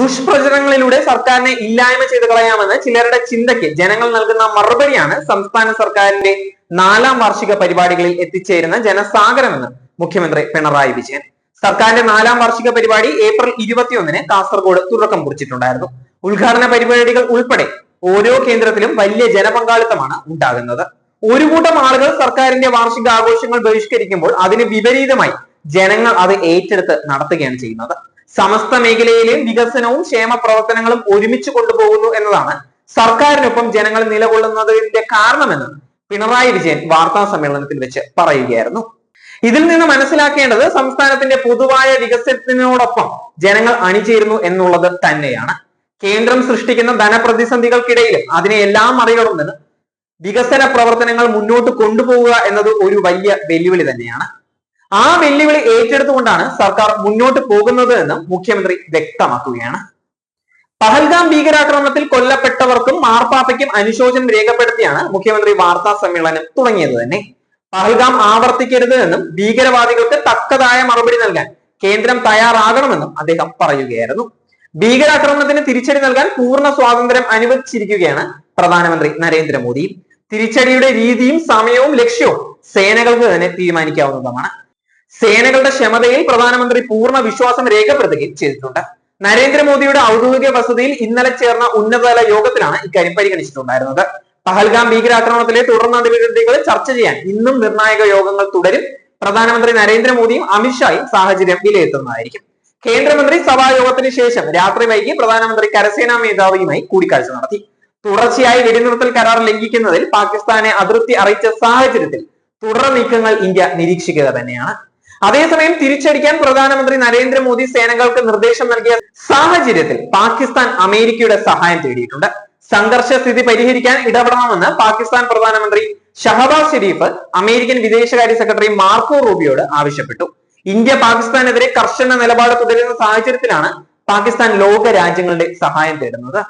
ദുഷ്പ്രചരണങ്ങളിലൂടെ സർക്കാരിനെ ഇല്ലായ്മ ചെയ്ത് കളയാമെന്ന് ചിലരുടെ ചിന്തയ്ക്ക് ജനങ്ങൾ നൽകുന്ന മറുപടിയാണ് സംസ്ഥാന സർക്കാരിന്റെ നാലാം വാർഷിക പരിപാടികളിൽ എത്തിച്ചേരുന്ന ജനസാഗരമെന്ന് മുഖ്യമന്ത്രി പിണറായി വിജയൻ. സർക്കാരിന്റെ നാലാം വാർഷിക പരിപാടി ഏപ്രിൽ ഇരുപത്തിയൊന്നിന് കാസർഗോഡ് തുടക്കം കുറിച്ചിട്ടുണ്ടായിരുന്നു. ഉദ്ഘാടന പരിപാടികൾ ഉൾപ്പെടെ ഓരോ കേന്ദ്രത്തിലും വലിയ ജനപങ്കാളിത്തമാണ് ഉണ്ടാകുന്നത്. ഒരു കൂട്ടം ആളുകൾ സർക്കാരിന്റെ വാർഷിക ആഘോഷങ്ങൾ ബഹിഷ്കരിക്കുമ്പോൾ അതിന് വിപരീതമായി ജനങ്ങൾ അത് ഏറ്റെടുത്ത് നടത്തുകയാണ് ചെയ്യുന്നത്. സമസ്ത മേഖലയിലെയും വികസനവും ക്ഷേമ പ്രവർത്തനങ്ങളും ഒരുമിച്ച് കൊണ്ടുപോകുന്നു എന്നതാണ് സർക്കാരിനൊപ്പം ജനങ്ങൾ നിലകൊള്ളുന്നതിന്റെ കാരണമെന്ന് പിണറായി വിജയൻ വാർത്താ സമ്മേളനത്തിൽ വെച്ച് പറയുകയായിരുന്നു. ഇതിൽ നിന്ന് മനസ്സിലാക്കേണ്ടത് സംസ്ഥാനത്തിന്റെ പൊതുവായ വികസനത്തിനോടൊപ്പം ജനങ്ങൾ അണിചേരുന്നു എന്നുള്ളത് തന്നെയാണ്. കേന്ദ്രം സൃഷ്ടിക്കുന്ന ധനപ്രതിസന്ധികൾക്കിടയിൽ അതിനെ എല്ലാം മറികടന്ന് വികസന പ്രവർത്തനങ്ങൾ മുന്നോട്ട് കൊണ്ടുപോവുക എന്നത് ഒരു വലിയ വെല്ലുവിളി തന്നെയാണ്. ആ വെല്ലുവിളി ഏറ്റെടുത്തുകൊണ്ടാണ് സർക്കാർ മുന്നോട്ട് പോകുന്നത് എന്നും മുഖ്യമന്ത്രി വ്യക്തമാക്കുകയാണ്. പഹൽഗാം ഭീകരാക്രമണത്തിൽ കൊല്ലപ്പെട്ടവർക്കും മാർപ്പാപ്പയ്ക്കും അനുശോചനം രേഖപ്പെടുത്തിയാണ് മുഖ്യമന്ത്രി വാർത്താ സമ്മേളനം തുടങ്ങിയത് തന്നെ. പഹൽഗാം ആവർത്തിക്കരുത് എന്നും ഭീകരവാദികൾക്ക് തക്കതായ മറുപടി നൽകാൻ കേന്ദ്രം തയ്യാറാകണമെന്നും അദ്ദേഹം പറയുകയായിരുന്നു. ഭീകരാക്രമണത്തിന് തിരിച്ചടി നൽകാൻ പൂർണ സ്വാതന്ത്ര്യം അനുവദിച്ചിരിക്കുകയാണ് പ്രധാനമന്ത്രി നരേന്ദ്രമോദി. തിരിച്ചടിയുടെ രീതിയും സമയവും ലക്ഷ്യവും സേനകൾക്ക് തന്നെ തീരുമാനിക്കാവുന്നതാണ് സേനകളുടെ ക്ഷമതയിൽ പ്രധാനമന്ത്രി പൂർണ വിശ്വാസം രേഖപ്പെടുത്തുകയും ചെയ്തിട്ടുണ്ട്. നരേന്ദ്രമോദിയുടെ ഔദ്യോഗിക വസതിയിൽ ഇന്നലെ ചേർന്ന ഉന്നതതല യോഗത്തിലാണ് ഇക്കാര്യം പരിഗണിച്ചിട്ടുണ്ടായിരുന്നത്. പഹൽഗാം ഭീകരാക്രമണത്തിലെ തുടർ നടപടികൾ ചർച്ച ചെയ്യാൻ ഇന്നും നിർണായക യോഗങ്ങൾ തുടരും. പ്രധാനമന്ത്രി നരേന്ദ്രമോദിയും അമിത്ഷായും സാഹചര്യം വിലയിരുത്തുന്നതായിരിക്കും. കേന്ദ്രമന്ത്രി സഭായോഗത്തിന് ശേഷം രാത്രി വൈകി പ്രധാനമന്ത്രി കരസേനാ മേധാവിയുമായി കൂടിക്കാഴ്ച നടത്തി. തുടർച്ചയായി വെടിനിർത്തൽ കരാർ ലംഘിക്കുന്നതിൽ പാകിസ്ഥാനെ അതൃപ്തി അറിയിച്ച സാഹചര്യത്തിൽ തുടർ നീക്കങ്ങൾ ഇന്ത്യ നിരീക്ഷിക്കുക തന്നെയാണ്. അതേസമയം തിരിച്ചടിക്കാൻ പ്രധാനമന്ത്രി നരേന്ദ്രമോദി സേനകൾക്ക് നിർദ്ദേശം നൽകിയ സാഹചര്യത്തിൽ പാകിസ്ഥാൻ അമേരിക്കയുടെ സഹായം തേടിയിട്ടുണ്ട്. സംഘർഷ സ്ഥിതി പരിഹരിക്കാൻ ഇടപെടണമെന്ന് പാകിസ്ഥാൻ പ്രധാനമന്ത്രി ഷഹബാസ് ഷെരീഫ് അമേരിക്കൻ വിദേശകാര്യ സെക്രട്ടറി മാർക്കോ റൂബിയോട് ആവശ്യപ്പെട്ടു. ഇന്ത്യ പാകിസ്ഥാനെതിരെ കർശന നിലപാട് തുടരുന്ന സാഹചര്യത്തിലാണ് പാകിസ്ഥാൻ ലോക രാജ്യങ്ങളുടെ സഹായം തേടുന്നത്.